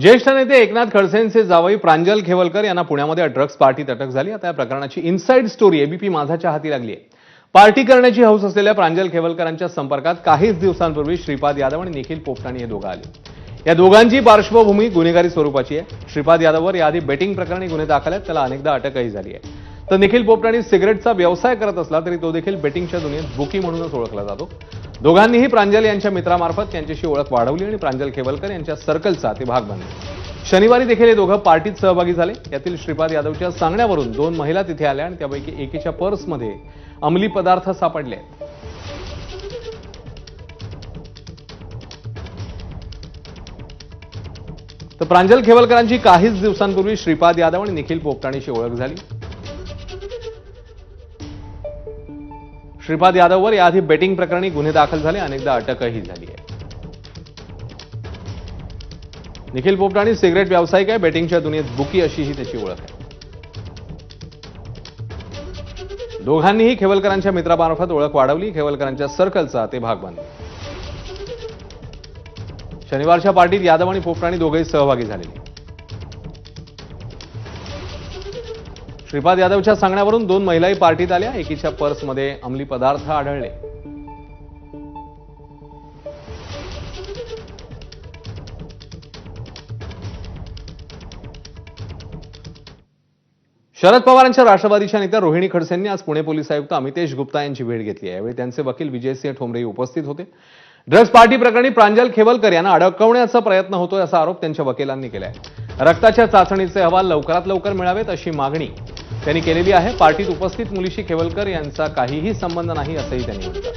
ज्येष्ठ नेते एकनाथ खडसेंचे जावई प्रांजल खेवलकर यांना पुण्यामध्ये ड्रग्ज पार्टीत अटक झाली. आता या प्रकरणाची इनसाइड स्टोरी एबीपी माझाच्या हाती लागली आहे. पार्टी करण्याची हौस असलेल्या प्रांजल खेवलकरांच्या संपर्कात काहीच दिवसांपूर्वी श्रीपाद यादव आणि निखिल पोपटाणी हे दोघं आले या दोघांची पार्श्वभूमी गुन्हेगारी स्वरूपाची आहे. श्रीपाद यादववर याआधी बेटिंग प्रकरणी गुन्हे दाखल आहेत. त्याला अनेकदा अटकही झाली आहे. तर निखिल पोपटाणी सिगरेटचा व्यवसाय करत असला तरी तो देखील बेटिंगच्या दुनियेत बुकी म्हणूनच ओळखला जातो. दोघांनीही प्रांजल यांच्या मित्रामार्फत त्यांच्याशी ओळख वाढवली आणि प्रांजल खेवलकर यांच्या सर्कलचा ते भाग बनले. शनिवारी देखील हे दोघं पार्टीत सहभागी झाले. यातील श्रीपाद यादवच्या सांगण्यावरून दोन महिला तिथे आल्या आणि त्यापैकी एकीच्या पर्समध्ये अंमली पदार्थ सापडले. तर प्रांजल खेवलकरांची काहीच दिवसांपूर्वी श्रीपाद यादव आणि निखिल पोपटाणीशी ओळख झाली. श्रीपाद यादववर याआधी बेटिंग प्रकरणी गुन्हे दाखल झाले अनेकदा अटकही झाली आहे. निखिल पोपटाणी सिगरेट व्यावसायिक आहे बेटिंगच्या दुनियेत बुकी अशीही त्याची ओळख आहे. दोघांनीही खेवलकरांच्या मित्रामार्फत ओळख वाढवली खेवलकरांच्या सर्कलचा ते भाग बनले. शनिवारच्या पार्टीत यादव आणि पोपटाणी दोघेही सहभागी झालेले. श्रीपाद यादवच्या सांगण्यावरून दोन महिलाही पार्टीत आल्या. एकीच्या पर्समध्ये अंमली पदार्थ आढळले. शरद पवारांच्या राष्ट्रवादीच्या नेत्या रोहिणी खडसेंनी आज पुणे पोलीस आयुक्त अमितेश गुप्ता यांची भेट घेतली. आहे यावेळी त्यांचे वकील विजयसिंह ठोंबरेही उपस्थित होते. ड्रग्ज पार्टी प्रकरणी प्रांजल खेवलकर यांना अडकवण्याचा प्रयत्न होतोय असा आरोप त्यांच्या वकिलांनी केलाय. रक्ताच्या चाचणीचे अहवाल लवकरात लवकर मिळावेत अशी मागणी त्यांनी केलेली आहे. पार्टीत उपस्थित मुलीशी खेवलकर यांचा काहीही संबंध नाही असंही त्यांनी म्हटलं.